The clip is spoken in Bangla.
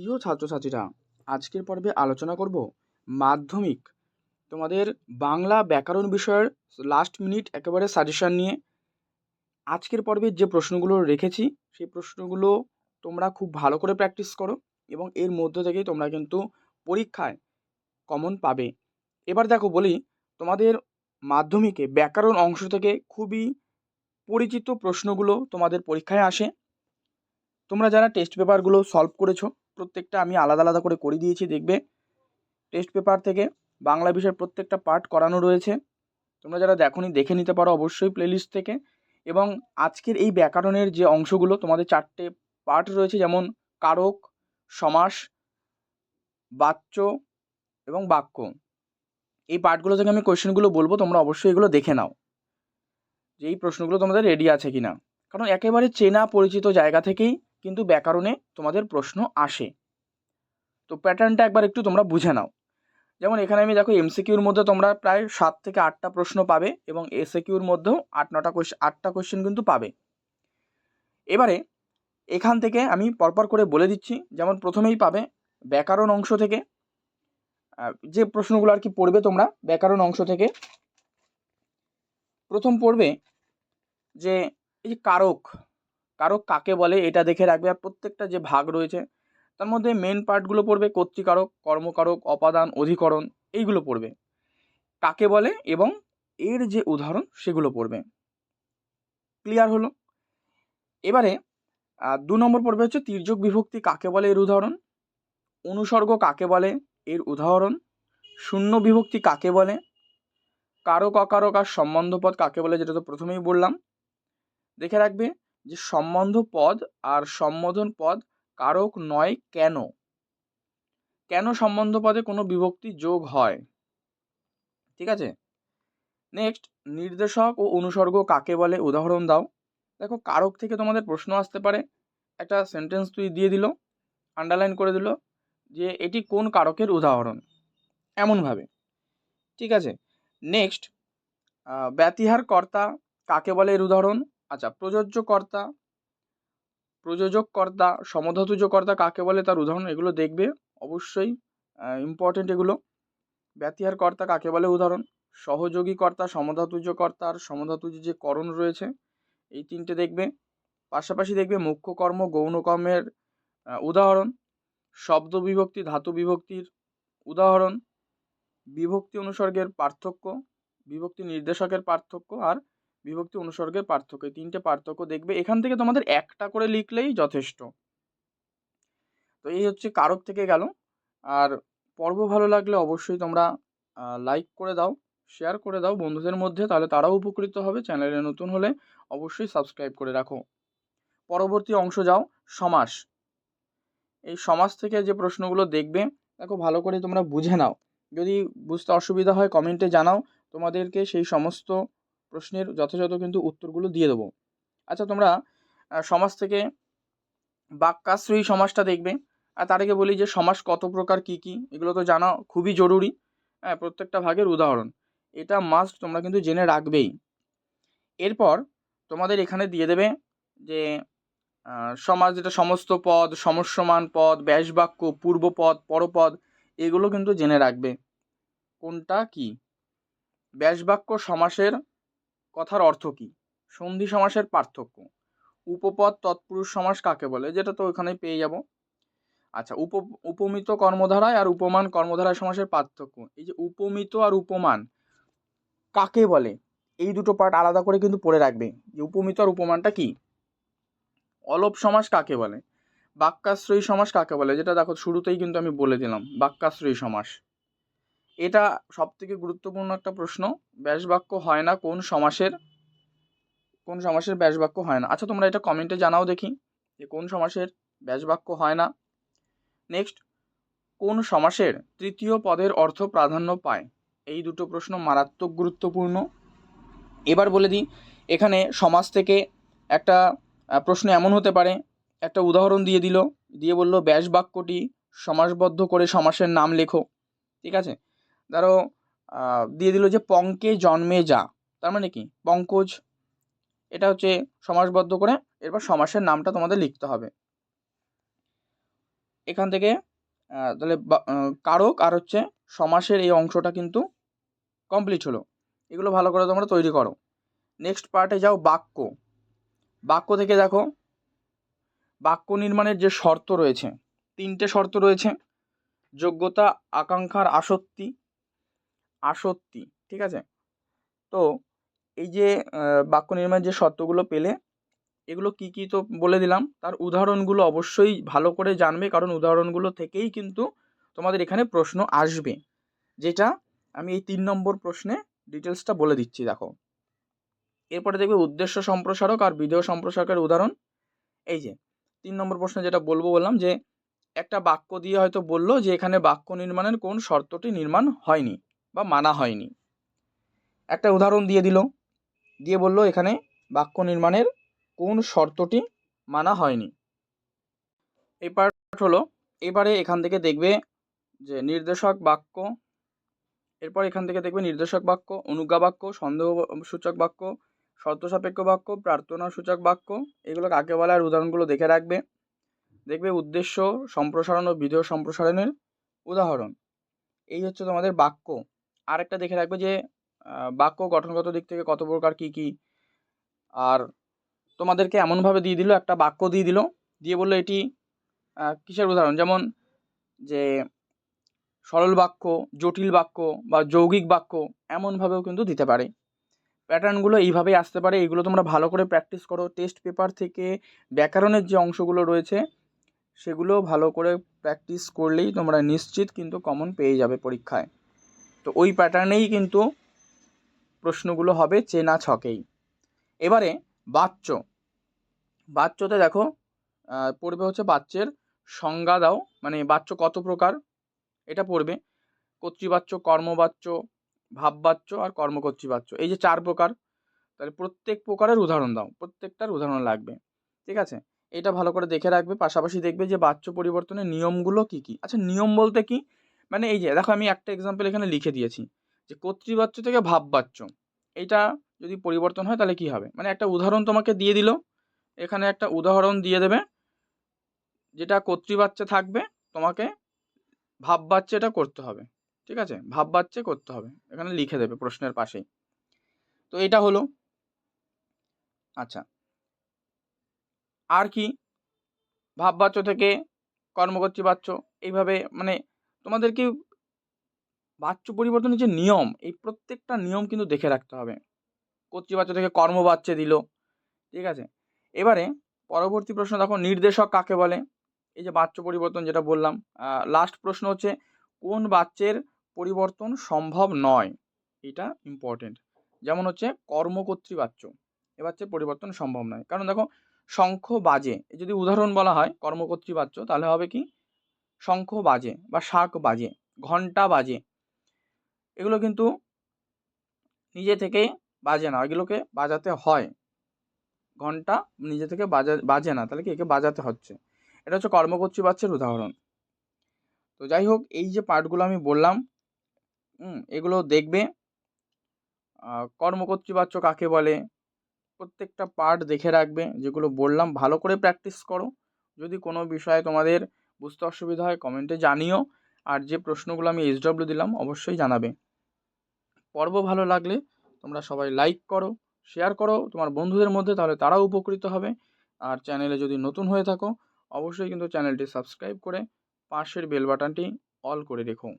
প্রিয় ছাত্রছাত্রীরা, আজকের পর্বে আলোচনা করব মাধ্যমিক। তোমাদের বাংলা ব্যাকরণ বিষয়ের লাস্ট মিনিট একেবারে সাজেশন নিয়ে। আজকের পর্বে যে প্রশ্নগুলো রেখেছি, সেই প্রশ্নগুলো তোমরা খুব ভালো করে প্র্যাকটিস করো এবং এর মধ্য থেকেই তোমরা কিন্তু পরীক্ষায় কমন পাবে। এবার দেখো, বলি তোমাদের মাধ্যমিকে ব্যাকরণ অংশ থেকে খুবই পরিচিত প্রশ্নগুলো তোমাদের পরীক্ষায় আসে। তোমরা যারা টেস্ট পেপারগুলো সলভ করেছ প্রত্যেকটা আমি আলাদা আলাদা করে করে দিয়েছি, দেখবে। টেস্ট পেপার থেকে বাংলা বিষয়ের প্রত্যেকটা পার্ট করানো রয়েছে। তোমরা যারা দেখোনি, দেখে নিতে পারো অবশ্যই প্লেলিস্ট থেকে। এবং আজকের এই ব্যাকরণের যে অংশগুলো, তোমাদের চারটে পার্ট রয়েছে, যেমন কারক, সমাস, বাচ্য এবং বাক্য। এই পার্টগুলো থেকে আমি কোয়েশ্চেনগুলো বলব, তোমরা অবশ্যই এগুলো দেখে নাও। যে এই প্রশ্নগুলো তোমাদের রেডি আছে কি না কারণ একেবারে চেনা পরিচিত জায়গা থেকেই কিন্তু ব্যাকরণে তোমাদের প্রশ্ন আসে। তো প্যাটার্নটা একবার একটু তোমরা বুঝে নাও। যেমন এখানে আমি দেখো এমসিকিউর মধ্যে তোমরা প্রায় সাত থেকে আটটা প্রশ্ন পাবে এবং এসএকিউর মধ্যেও আট, নটা কোয়েশ্চেন আটটা কোয়েশ্চেন কিন্তু পাবে। এবারে এখান থেকে আমি পরপর করে বলে দিচ্ছি, যেমন প্রথমেই পাবে ব্যাকরণ অংশ থেকে যে প্রশ্নগুলো আর কি পড়বে তোমরা ব্যাকরণ অংশ থেকে। প্রথম পড়বে যে এই যে কারক কারক কাকে বলে এটা দেখে রাখবে আর প্রত্যেকটা যে ভাগ রয়েছে, তার মধ্যে মেন পার্টগুলো পড়বে কর্তৃকারক, কর্মকারক, অপাদান, অধিকরণ, এইগুলো পড়বে। কাকে বলে এবং এর যে উদাহরণ সেগুলো পড়বে। ক্লিয়ার হলো? এবারে দু নম্বর পড়বে হচ্ছে তির্যক বিভক্তি কাকে বলে এর উদাহরণ? অনুসর্গ কাকে বলে এর উদাহরণ? শূন্য বিভক্তি কাকে বলে? কারক অকারক আর সম্বন্ধপদ কাকে বলে, যেটা তো প্রথমেই বললাম। দেখে রাখবে যে সম্বন্ধ পদ আর সম্বোধন পদ কারক নয় কেন? কেন সম্বন্ধ পদে কোনো বিভক্তি যোগ হয়? ঠিক আছে? নেক্সট নির্দেশক ও অনুসর্গ কাকে বলে? উদাহরণ দাও। দেখো, কারক থেকে তোমাদের প্রশ্ন আসতে পারে। একটা সেন্টেন্স তুই দিয়ে দিল আন্ডারলাইন করে দিল যে এটি কোন কারকের উদাহরণ? এমনভাবে। ঠিক আছে? নেক্সট ব্যতিহার কর্তা কাকে বলে এর উদাহরণ? আচ্ছা প্রযোজ্য কর্তা প্রযোজক কর্তা সমধাতুজ কর্তা কাকে বলে তার উদাহরণ এগুলো দেখবে? অবশ্যই ইম্পর্টেন্ট এগুলো। ব্যতিহার কর্তা কাকে বলে উদাহরণ? সহযোগী কর্তা সমধাতুজ কর্তা আর সমধাতুজ যে করণ রয়েছে, এই তিনটে দেখবে। পাশাপাশি দেখবে মুখ্য কর্ম গৌণ কর্মের উদাহরণ, শব্দ বিভক্তি, ধাতু বিভক্তির উদাহরণ, বিভক্তি অনুসর্গের পার্থক্য, বিভক্তি নির্দেশকের পার্থক্য আর বিভক্তি অনুসর্গের পার্থক্য। তিনটে পার্থক্য দেখবে, এখান থেকে তোমাদের একটা করে লিখলেই যথেষ্ট। তো এই হচ্ছে কারক থেকে গেল। আর পর্ব ভালো লাগলে অবশ্যই তোমরা লাইক করে দাও শেয়ার করে দাও বন্ধুদের মধ্যে, তাহলে তারাও উপকৃত হবে। চ্যানেলে নতুন হলে অবশ্যই সাবস্ক্রাইব করে রাখো। পরবর্তী অংশ যাও, সমাস। এই সমাজ থেকে যে প্রশ্নগুলো দেখবে, দেখো ভালো করে তোমরা বুঝে নাও। যদি বুঝতে অসুবিধা হয় কমেন্টে জানাও। তোমাদেরকে সেই সমস্ত প্রশ্নের যথাযথ কিন্তু উত্তরগুলো দিয়ে দেবো। আচ্ছা তোমরা সমাজ থেকে বাক্যাশ্রয়ী সমাজটা দেখবে। আর তার বলি যে, সমাজ কত প্রকার, কি কি, এগুলো তো জানা খুবই জরুরি। হ্যাঁ প্রত্যেকটা ভাগের উদাহরণ। এটা মাস্ট তোমরা কিন্তু জেনে রাখবেই। এরপর তোমাদের এখানে দিয়ে দেবে যে সমাজ যেটা সমস্ত পদ, সমস্যমান পদ, ব্যাসবাক্য, পূর্বপদ, পরপদ, এগুলো কিন্তু জেনে রাখবে। কোনটা কি? ব্যাসবাক্য সমাসের কথার অর্থ কী? সন্ধি সমাসের পার্থক্য। উপপদ তৎপুরুষ সমাস কাকে বলে? যেটা তো ওখানেই পেয়ে যাব। আচ্ছা উপ, উপমিত কর্মধারায় আর উপমান কর্মধারায় সমাসের পার্থক্য। এই যে উপমিত আর উপমান কাকে বলে? এই দুটো পার্ট আলাদা করে কিন্তু পড়ে রাখবে। যে উপমিত আর উপমানটা কি? অলপ সমাস কাকে বলে? বাক্যাশ্রয়ী সমাস কাকে বলে? যেটা দেখো শুরুতেই কিন্তু আমি বলে দিলাম, বাক্যাশ্রয়ী সমাস। এটা সবথেকে গুরুত্বপূর্ণ একটা প্রশ্ন। ব্যাসবাক্য হয় না কোন সমাসের? কোন সমাসের ব্যাসবাক্য হয় না। আচ্ছা তোমরা এটা কমেন্টে জানাও দেখি যে কোন সমাসের ব্যাসবাক্য হয় না। নেক্সট কোন সমাসের তৃতীয় পদের অর্থ প্রাধান্য পায়? এই দুটো প্রশ্ন মারাত্মক গুরুত্বপূর্ণ। এবার বলে দিই, এখানে সমাজ থেকে একটা প্রশ্ন এমন হতে পারে, একটা উদাহরণ দিয়ে দিল, দিয়ে বলল ব্যাস বাক্যটি সমাসবদ্ধ করে সমাসের নাম লেখো। ঠিক আছে? ধরো দিয়ে দিল যে পঙ্কে জন্মে যা। তার মানে কি? পঙ্কজ, এটা হচ্ছে সমাসবদ্ধ করে এরপর সমাসের নামটা তোমাদের লিখতে হবে। এখান থেকে তাহলে কারক আর হচ্ছে সমাসের এই অংশটা কিন্তু কমপ্লিট হলো। এগুলো ভালো করে তোমরা তৈরি করো। নেক্সট পার্টে যাও বাক্য। বাক্য থেকে দেখো, বাক্য নির্মাণের যে শর্ত রয়েছে, তিনটে শর্ত রয়েছে। যোগ্যতা, আকাঙ্ক্ষার আসক্তি আসক্তি ঠিক আছে? তো এই যে বাক্য নির্মাণের যে শর্তগুলো পেলে, এগুলো কি কি তো বলে দিলাম। তার উদাহরণগুলো অবশ্যই ভালো করে জানবে, কারণ উদাহরণগুলো থেকেই কিন্তু তোমাদের এখানে প্রশ্ন আসবে। যেটা আমি এই তিন নম্বর প্রশ্নে ডিটেলসটা বলে দিচ্ছি, দেখো। এরপরে দেখবে উদ্দেশ্য সম্প্রসারক আর ভিডিও সম্প্রসারকের উদাহরণ। এই যে, তিন নম্বর প্রশ্নে যেটা বলব বললাম যে, একটা বাক্য দিয়ে হয়তো বলল যে, এখানে বাক্য নির্মাণের কোন শর্তটি নির্মাণ হয়নি। বা মানা হয়নি। একটা উদাহরণ দিয়ে দিল। দিয়ে বলল, এখানে বাক্য নির্মাণের কোন শর্তটি মানা হয়নি? এই পার্ট হলো, এবারে এখান থেকে দেখবে যে নির্দেশক বাক্য, এরপর এখান থেকে দেখবে নির্দেশক বাক্য, অনুজ্ঞা বাক্য সন্দেহ সূচক বাক্য শর্ত সাপেক্ষ বাক্য প্রার্থনা সূচক বাক্য, এগুলো কাকে বলে আর উদাহরণগুলো দেখে রাখবে। দেখবে উদ্দেশ্য, সম্প্রসারণ ও ভিডিও সম্প্রসারণের উদাহরণ। এই হচ্ছে তোমাদের বাক্য। আর একটা দেখে রাখবে যে বাক্য গঠনগত দিক থেকে কত প্রকার কী কী, আর তোমাদেরকে এমনভাবে দিয়ে দিল, একটা বাক্য দিয়ে দিল, দিয়ে বলল এটি কিসের উদাহরণ? যেমন যে, সরল বাক্য, জটিল বাক্য বা যৌগিক বাক্য এমনভাবেও কিন্তু দিতে পারে। প্যাটার্নগুলো এইভাবেই আসতে পারে, এগুলো তোমরা ভালো করে প্র্যাকটিস করো। টেস্ট পেপার থেকে ব্যাকরণের যে অংশগুলো রয়েছে, সেগুলো ভালো করে প্র্যাকটিস করলেই তোমরা নিশ্চিত কিন্তু কমন পেয়ে যাবে পরীক্ষায়। তো ওই প্যাটার্নেই কিন্তু প্রশ্নগুলো হবে চেনা ছকেই। এবারে বাচ্য। বাচ্যতে দেখো পড়বে হচ্ছে বাচ্যের সংজ্ঞা দাও মানে বাচ্য কত প্রকার? এটা পড়বে। কর্তৃবাচ্য, কর্মবাচ্য, ভাববাচ্য আর কর্মকর্তৃবাচ্য। এই যে চার প্রকার, তাহলে প্রত্যেক প্রকারের উদাহরণ দাও, প্রত্যেকটার উদাহরণ লাগবে। ঠিক আছে? এটা ভালো করে দেখে রাখবে, পাশাপাশি দেখবে যে বাচ্য পরিবর্তনের নিয়মগুলো কি কি। আচ্ছা নিয়ম বলতে কি? মানে এই যে, দেখো আমি একটা এক্সাম্পল এখানে লিখে দিয়েছি যে কর্তৃবাচ্য থেকে ভাববাচ্য। এইটা যদি পরিবর্তন হয় তাহলে কি হবে? মানে একটা উদাহরণ তোমাকে দিয়ে দিল। এখানে একটা উদাহরণ দিয়ে দেবে। যেটা কর্তৃবাচ্যে থাকবে, তোমাকে ভাববাচ্যে এটা করতে হবে। ঠিক আছে? ভাববাচ্যে করতে হবে। এখানে লিখে দেবে প্রশ্নের পাশেই। তো এটা হলো। আচ্ছা। আর কি? ভাববাচ্য থেকে কর্মকর্তৃ বাচ্য এইভাবে মানে তোমাদেরকে বাচ্য পরিবর্তনের যে নিয়ম, এই প্রত্যেকটা নিয়ম কিন্তু দেখে রাখতে হবে। কর্তৃবাচ্য থেকে কর্মবাচ্যে দিল, ঠিক আছে? এবারে পরবর্তী প্রশ্ন দেখো, নির্দেশক কাকে বলে? এই যে বাচ্য পরিবর্তন যেটা বললাম লাস্ট প্রশ্ন হচ্ছে, কোন বাচ্যের পরিবর্তন সম্ভব নয়? এটা ইম্পর্টেন্ট যেমন হচ্ছে কর্মকর্তৃ বাচ্য এ বাচ্চের পরিবর্তন সম্ভব নয়। কারণ দেখো শঙ্খ বাজে। যদি উদাহরণ বলা হয় কর্মকর্তৃ বাচ্য তাহলে হবে কি? শঙ্খ বাজে বা শাক বাজে ঘণ্টা বাজে, এগুলো কিন্তু নিজে থেকে বাজে না। এগুলোকে বাজাতে হয়। ঘণ্টা নিজে থেকে বাজা, বাজে না, তাহলে কি একে বাজাতে হচ্ছে? এটা হচ্ছে কর্মকর্তৃ বাচ্চের উদাহরণ। তো যাই হোক, এই যে পার্টগুলো আমি বললাম এগুলো দেখবে। কর্মকর্তৃ বাচ্য কাকে বলে? প্রত্যেকটা পার্ট দেখে রাখবে। যেগুলো বললাম, ভালো করে প্র্যাকটিস করো। যদি কোনো বিষয়ে তোমাদের বুঝতে অসুবিধা হয় কমেন্টে জানিও। আর যে প্রশ্নগুলো আমি এইচডব্লিউ দিলাম, অবশ্যই জানাবে। পর্ব ভালো লাগলে তোমরা সবাই লাইক করো শেয়ার করো। তোমার বন্ধুদের মধ্যে তাহলে তারাও উপকৃত হবে। আর চ্যানেলে যদি নতুন হয়ে থাকো, অবশ্যই কিন্তু চ্যানেলটি সাবস্ক্রাইব করে পাশের বেল বাটনটি অল করে রেখো।